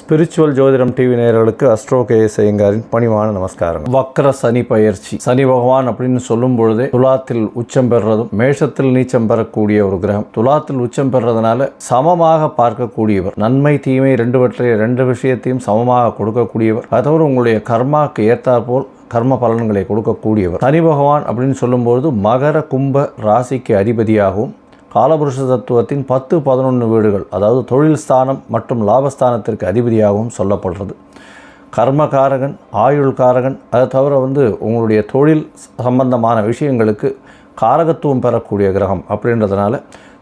Spiritual ஜோதிடம் TV நேயர்களுக்கு astro KS ஐயங்காரின் பணிவான நமஸ்காரம். வக்ர சனி பயிற்சி. சனி பகவான் அப்படின்னு சொல்லும் பொழுதே துலாத்தில் உச்சம் பெறுறதும் மேஷத்தில் நீச்சம் பெறக்கூடிய ஒரு கிரகம். துலாத்தில் உச்சம் பெறுறதுனால சமமாக பார்க்கக்கூடியவர் நன்மை தீமை ரெண்டுவற்றை ரெண்டு விஷயத்தையும் சமமாக கொடுக்கக்கூடியவர் அதோடு உங்களுடைய கர்மாக்கு ஏற்றாற்போல் கர்ம பலன்களை கொடுக்கக்கூடியவர். சனி பகவான் அப்படின்னு சொல்லும்போது மகர கும்ப ராசிக்கு அதிபதியாகவும் காலபுருஷ தத்துவத்தின் பத்து பதினொன்று வீடுகள் அதாவது தொழில் ஸ்தானம் மற்றும் லாபஸ்தானத்திற்கு அதிபதியாகவும் சொல்லப்படுறது. கர்மகாரகன் ஆயுள்காரகன் அதை தவிர வந்து உங்களுடைய தொழில் சம்பந்தமான விஷயங்களுக்கு காரகத்துவம் பெறக்கூடிய கிரகம் அப்படின்றதுனால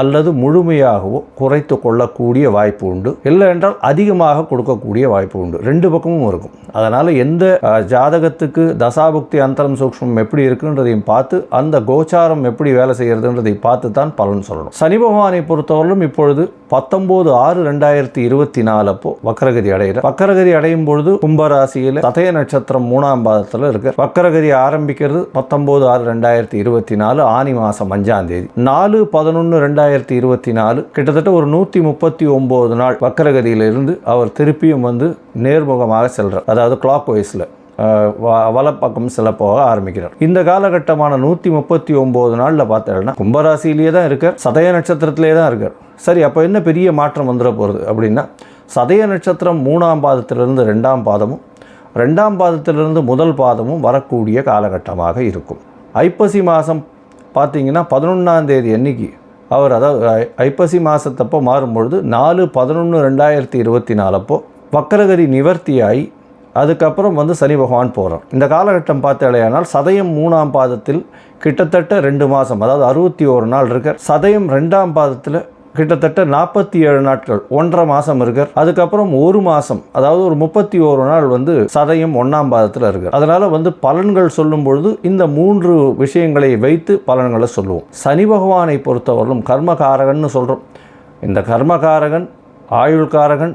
அல்லது முழுமையாகவோ குறைத்து கொள்ளக்கூடிய வாய்ப்பு உண்டு. இல்லை என்றால் அதிகமாக கொடுக்கக்கூடிய வாய்ப்பு உண்டு. ரெண்டு பக்கமும் இருக்கும். அதனால் எந்த ஜாதகத்துக்கு தசாபுக்தி அந்தரம் சூக்ஷ்மம் எப்படி இருக்குன்றதையும் பார்த்து அந்த கோச்சாரம் எப்படி வேலை செய்கிறதுன்றதை பார்த்து தான் பலன் சொல்லணும். சனி பகவானை பொறுத்தவரையிலும் இப்பொழுது பத்தொம்போது ஆறு ரெண்டாயிரத்தி இருபத்தி நாலு அப்போ வக்கரகதி அடைகிற வக்கரகதி அடையும் பொழுது கும்பராசியில் சதய நட்சத்திரம் மூணாம் பாதத்தில் இருக்கு. வக்கரகதி ஆரம்பிக்கிறது பத்தொம்போது ஆறு ரெண்டாயிரத்தி இருபத்தி நாலு ஆனி மாதம் அஞ்சாம் தேதி. நாலு பதினொன்று ரெண்டாயிரத்தி இருபத்தி நாலு கிட்டத்தட்ட ஒரு நூற்றி முப்பத்தி ஒம்பது நாள் வக்கரகதியிலிருந்து அவர் திருப்பியும் வந்து நேர்முகமாக செல்றார். அதாவது கிளாக் வைஸில் வலப்பக்கம் சில போக ஆரம்பிக்கிறார். இந்த காலகட்டமான நூற்றி முப்பத்தி ஒம்பது நாளில் பார்த்தேன்னா கும்பராசிலேயே தான் இருக்கார் சதய நட்சத்திரத்திலே தான் இருக்கார். சரி அப்போ என்ன பெரிய மாற்றம் வந்துட போகிறது அப்படின்னா சதய நட்சத்திரம் மூணாம் பாதத்திலிருந்து ரெண்டாம் பாதமும் ரெண்டாம் பாதத்திலிருந்து முதல் பாதமும் வரக்கூடிய காலகட்டமாக இருக்கும். ஐப்பசி மாதம் பார்த்தீங்கன்னா பதினொன்றாம் தேதி அன்னைக்கு அவர் அதாவது ஐ- ஐப்பசி மாதத்தப்போ மாறும்பொழுது நாலு பதினொன்று ரெண்டாயிரத்தி இருபத்தி நாலப்போ வக்கரகரி நிவர்த்தியாகி அதுக்கப்புறம் வந்து சனி பகவான் போகிறார் இந்த காலகட்டம் பார்த்தாலேயானால் சதயம் மூணாம் பாதத்தில் கிட்டத்தட்ட ரெண்டு மாதம் அதாவது அறுபத்தி ஒரு நாள் இருக்கார். சதயம் ரெண்டாம் பாதத்தில் கிட்டத்தட்ட நாற்பத்தி ஏழு நாட்கள் ஒன்றரை மாதம் இருக்கார். அதுக்கப்புறம் ஒரு மாதம் அதாவது ஒரு முப்பத்தி ஓரு நாள் வந்து சதயம் ஒன்றாம் பாதத்தில் இருக்கார். அதனால் வந்து பலன்கள் சொல்லும் பொழுது இந்த மூன்று விஷயங்களை வைத்து பலன்களை சொல்லுவோம். சனி பகவானை பொறுத்தவரையிலும் கர்மகாரகன்னு சொல்கிறோம் இந்த கர்மகாரகன் ஆயுள்காரகன்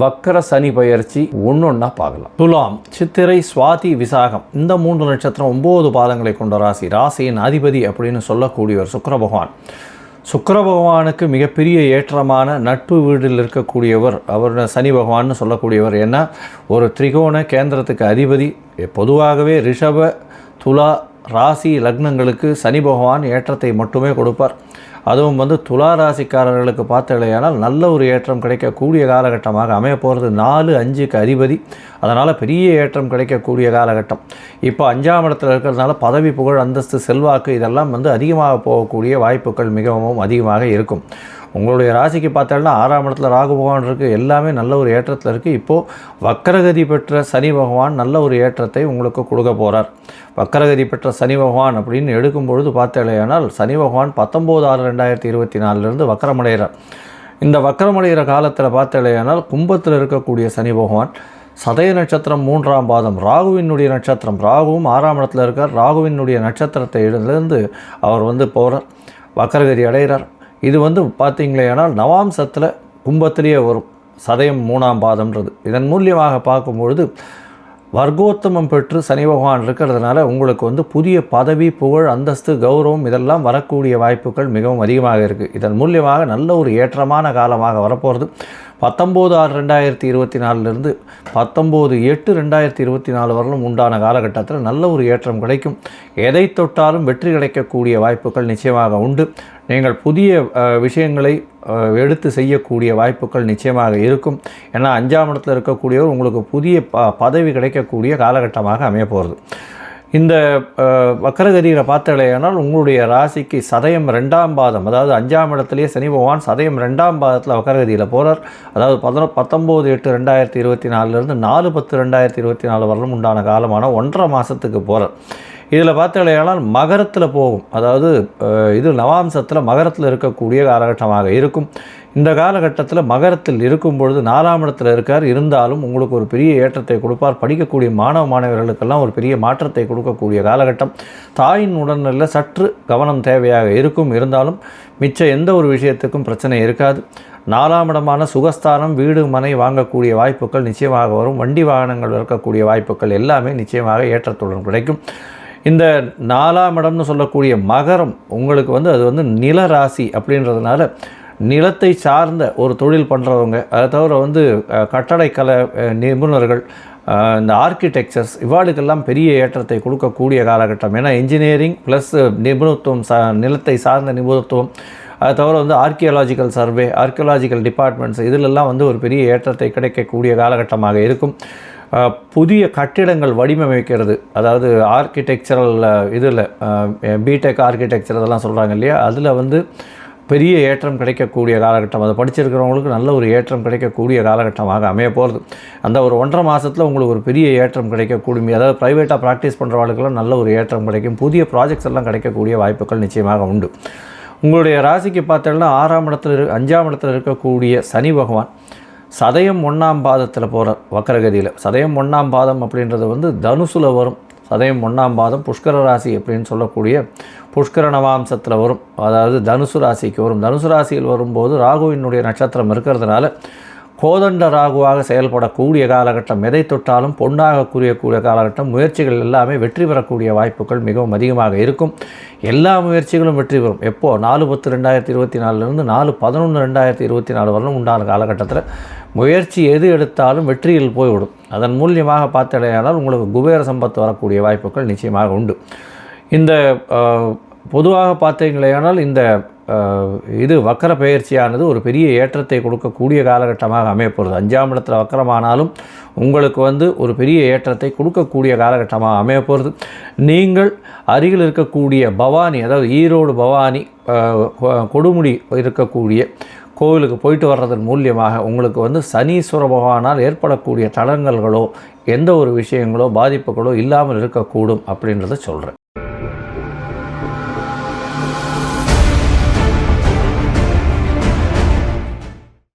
வக்கர சனி பயிற்சி ஒன்றொன்னா பார்க்கலாம். துலாம் சித்திரை சுவாதி விசாகம். இந்த மூன்று நட்சத்திரம் ஒன்பது பாதங்களை கொண்ட ராசி. ராசியின் அதிபதி அப்படின்னு சொல்லக்கூடியவர் சுக்கர பகவான். சுக்கர பகவானுக்கு மிகப்பெரிய ஏற்றமான நட்பு வீட்டில் இருக்கக்கூடியவர் அவர் சனி பகவான்னு சொல்லக்கூடியவர் ஏன்னா ஒரு திரிகோண கேந்திரத்துக்கு அதிபதி பொதுவாகவே ரிஷப துலா ராசி லக்னங்களுக்கு சனி பகவான் ஏற்றத்தை மட்டுமே கொடுப்பார். அதுவும் வந்து துலா ராசிக்காரர்களுக்கு பார்த்தீங்களேயானால் நல்ல ஒரு ஏற்றம் கிடைக்கக்கூடிய காலகட்டமாக அமைய போகிறது நாலு அஞ்சுக்கு அதிபதி. அதனால் பெரிய ஏற்றம் கிடைக்கக்கூடிய காலகட்டம். இப்போ அஞ்சாம் இடத்துல இருக்கிறதுனால பதவி புகழ் அந்தஸ்து செல்வாக்கு இதெல்லாம் வந்து அதிகமாக போகக்கூடிய வாய்ப்புகள் மிகவும் அதிகமாக இருக்கும். உங்களுடைய ராசிக்கு பார்த்தோம்னா ஆறாம் இடத்துல ராகு பகவான் இருக்குது எல்லாமே நல்ல ஒரு ஏற்றத்தில் இருக்குது இப்போது வக்கரகதி பெற்ற சனி பகவான் நல்ல ஒரு ஏற்றத்தை உங்களுக்கு கொடுக்க போகிறார் வக்கரகதி பெற்ற சனி பகவான் அப்படின்னு எடுக்கும் பொழுது பார்த்தேனால் சனி பகவான் பத்தொம்போது ஆறு ரெண்டாயிரத்தி இருபத்தி நாலுலேருந்து வக்கரமடைகிறார். இந்த வக்கரமடைகிற காலத்தில் பார்த்தேனால் கும்பத்தில் இருக்கக்கூடிய சனி பகவான் சதய நட்சத்திரம் மூன்றாம் பாதம் ராகுவினுடைய நட்சத்திரம் ராகுவும் ஆறாம் இடத்துல இருக்கார். ராகுவினுடைய நட்சத்திரத்தை இருந்து அவர் வந்து போகிறார் வக்கரகதி அடைகிறார். இது வந்து பார்த்தீங்களேனால் நவாம்சத்தில் கும்பத்திலேயே வரும். சதயம் மூணாம் பாதம்ன்றது. இதன் மூலியமாக பார்க்கும்பொழுது வர்க்கோத்தமம் பெற்று சனி பகவான் இருக்கிறதுனால உங்களுக்கு வந்து புதிய பதவி புகழ் அந்தஸ்து கௌரவம் இதெல்லாம் வரக்கூடிய வாய்ப்புகள் மிகவும் அதிகமாக இருக்குது இதன் மூலியமாக நல்ல ஒரு ஏற்றமான காலமாக வரப்போகிறது பத்தொம்போது ஆறு ரெண்டாயிரத்தி இருபத்தி நாலுலேருந்து பத்தொம்போது எட்டு ரெண்டாயிரத்தி இருபத்தி நாலு வரலும் உண்டான காலகட்டத்தில் நல்ல ஒரு ஏற்றம் கிடைக்கும். எதை தொட்டாலும் வெற்றி கிடைக்கக்கூடிய வாய்ப்புகள் நிச்சயமாக உண்டு. நீங்கள் புதிய விஷயங்களை எடுத்து செய்யக்கூடிய வாய்ப்புகள் நிச்சயமாக இருக்கும். ஏன்னா அஞ்சாம் இடத்துல இருக்கக்கூடியவர் உங்களுக்கு புதிய ப பதவி கிடைக்கக்கூடிய காலகட்டமாக அமைய போகிறது இந்த வக்கரகதியில் பார்த்தலையானால் உங்களுடைய ராசிக்கு சதயம் ரெண்டாம் பாதம் அதாவது அஞ்சாம் இடத்துலேயே சனி பகவான் சதயம் ரெண்டாம் பாதத்தில் வக்கரகதியில் போகிறார் அதாவது பதினொ பத்தொம்போது எட்டு ரெண்டாயிரத்தி இருபத்தி நாலுலேருந்து நாலு பத்து ரெண்டாயிரத்தி இருபத்தி நாலு வரலும் உண்டான காலமான ஒன்றரை மாதத்துக்கு போகிறார் இதில் பார்த்தீங்கன்னா மகரத்தில் போகும். அதாவது இது நவாம்சத்தில் மகரத்தில் இருக்கக்கூடிய காலகட்டமாக இருக்கும். இந்த காலகட்டத்தில் மகரத்தில் இருக்கும் பொழுது நாலாம் இடத்துல இருக்கார். இருந்தாலும் உங்களுக்கு ஒரு பெரிய ஏற்றத்தை கொடுப்பார். படிக்கக்கூடிய மாணவ மாணவர்களுக்கெல்லாம் ஒரு பெரிய மாற்றத்தை கொடுக்கக்கூடிய காலகட்டம். தாயின் உடல்நிலையில் சற்று கவனம் தேவையாக இருக்கும். இருந்தாலும் மிச்ச எந்த ஒரு விஷயத்துக்கும் பிரச்சனை இருக்காது. நாலாம் இடமான சுகஸ்தானம் வீடு மனை வாங்கக்கூடிய வாய்ப்புகள் நிச்சயமாக வரும். வண்டி வாகனங்கள் இருக்கக்கூடிய வாய்ப்புகள் எல்லாமே நிச்சயமாக ஏற்றத்துடன் கிடைக்கும். இந்த நாலாம் இடம்னு சொல்லக்கூடிய மகரம் உங்களுக்கு வந்து அது வந்து நில ராசி அப்படின்றதுனால நிலத்தை சார்ந்த ஒரு தொழில் பண்ணுறவங்க அதை தவிர வந்து கட்டடக்கலை நிபுணர்கள் இந்த ஆர்கிடெக்சர்ஸ் இவாளுக்கெல்லாம் பெரிய ஏற்றத்தை கொடுக்கக்கூடிய காலகட்டம். ஏன்னா இன்ஜினியரிங் ப்ளஸ் நிபுணத்துவம் சா நிலத்தை சார்ந்த நிபுணத்துவம் அதை தவிர வந்து ஆர்கியலாஜிக்கல் சர்வே ஆர்கியலாஜிக்கல் டிபார்ட்மெண்ட்ஸ் இதிலெல்லாம் வந்து ஒரு பெரிய ஏற்றத்தை கிடைக்கக்கூடிய காலகட்டமாக இருக்கும். புதிய கட்டிடங்கள் வடிவமைக்கிறது. அதாவது ஆர்கிடெக்சரல் இதில் பிடெக் ஆர்கிடெக்சர் இதெல்லாம் சொல்கிறாங்க இல்லையா? அதில் வந்து பெரிய ஏற்றம் கிடைக்கக்கூடிய காலகட்டம். அதை படிச்சிருக்கிறவங்களுக்கு நல்ல ஒரு ஏற்றம் கிடைக்கக்கூடிய காலகட்டமாக அமைய போகிறது அந்த ஒரு ஒன்றரை மாதத்தில் உங்களுக்கு ஒரு பெரிய ஏற்றம் கிடைக்கக்கூடிய அதாவது ப்ரைவேட்டாக ப்ராக்டிஸ் பண்ணுறவர்களுக்கெல்லாம் நல்ல ஒரு ஏற்றம் கிடைக்கும். புதிய ப்ராஜெக்ட்ஸ் எல்லாம் கிடைக்கக்கூடிய வாய்ப்புகள் நிச்சயமாக உண்டு. உங்களுடைய ராசிக்கு பார்த்தோம்னா ஆறாம் இடத்துல அஞ்சாம் இடத்துல இருக்கக்கூடிய சனி பகவான். சதயம் ஒன்றாம் பாதத்தில் போகிற வக்கரகதியில். சதயம் ஒன்றாம் பாதம் அப்படின்றது வந்து தனுசில் வரும். சதயம் ஒன்றாம் பாதம் புஷ்கர ராசி அப்படின்னு சொல்லக்கூடிய புஷ்கர நவாம்சத்தில் வரும். அதாவது தனுசு ராசிக்கு வரும். தனுசு ராசியில் வரும்போது ராகுவினுடைய நட்சத்திரம் இருக்கிறதுனால கோதண்ட ராகுவாக செயல்படக்கூடிய காலகட்டம் எதை தொட்டாலும் பொன்னாக கூறியக்கூடிய காலகட்டம் முயற்சிகள் எல்லாமே வெற்றி பெறக்கூடிய வாய்ப்புகள் மிகவும் அதிகமாக இருக்கும். எல்லா முயற்சிகளும் வெற்றி பெறும். எப்போது நாலு பத்து ரெண்டாயிரத்தி இருபத்தி நாலுலேருந்து நாலு பதினொன்று ரெண்டாயிரத்தி இருபத்தி நாலு வரலும் உண்டான காலகட்டத்தில் முயற்சி எது எடுத்தாலும் வெற்றியில் போய்விடும். அதன் மூலியமாக பார்த்தடையானால் உங்களுக்கு குபேர சம்பத்து வரக்கூடிய வாய்ப்புகள் நிச்சயமாக உண்டு. இந்த பொதுவாக பார்த்தீங்களேயானால் இந்த இது வக்கர பயிற்சியானது ஒரு பெரிய ஏற்றத்தை கொடுக்கக்கூடிய காலகட்டமாக அமையப்போகிறது அஞ்சாம் இடத்துல வக்கரமானாலும் உங்களுக்கு வந்து ஒரு பெரிய ஏற்றத்தை கொடுக்கக்கூடிய காலகட்டமாக அமையப்போகிறது நீங்கள் அருகில் இருக்கக்கூடிய பவானி அதாவது ஈரோடு பவானி கொடுமுடி இருக்கக்கூடிய கோவிலுக்கு போயிட்டு வர்றதன் மூலியமாக உங்களுக்கு வந்து சனீஸ்வர பகவானால் ஏற்படக்கூடிய தடங்கல்களோ எந்த ஒரு விஷயங்களோ பாதிப்புகளோ இல்லாமல் இருக்கக்கூடும் அப்படின்றத சொல்கிறேன்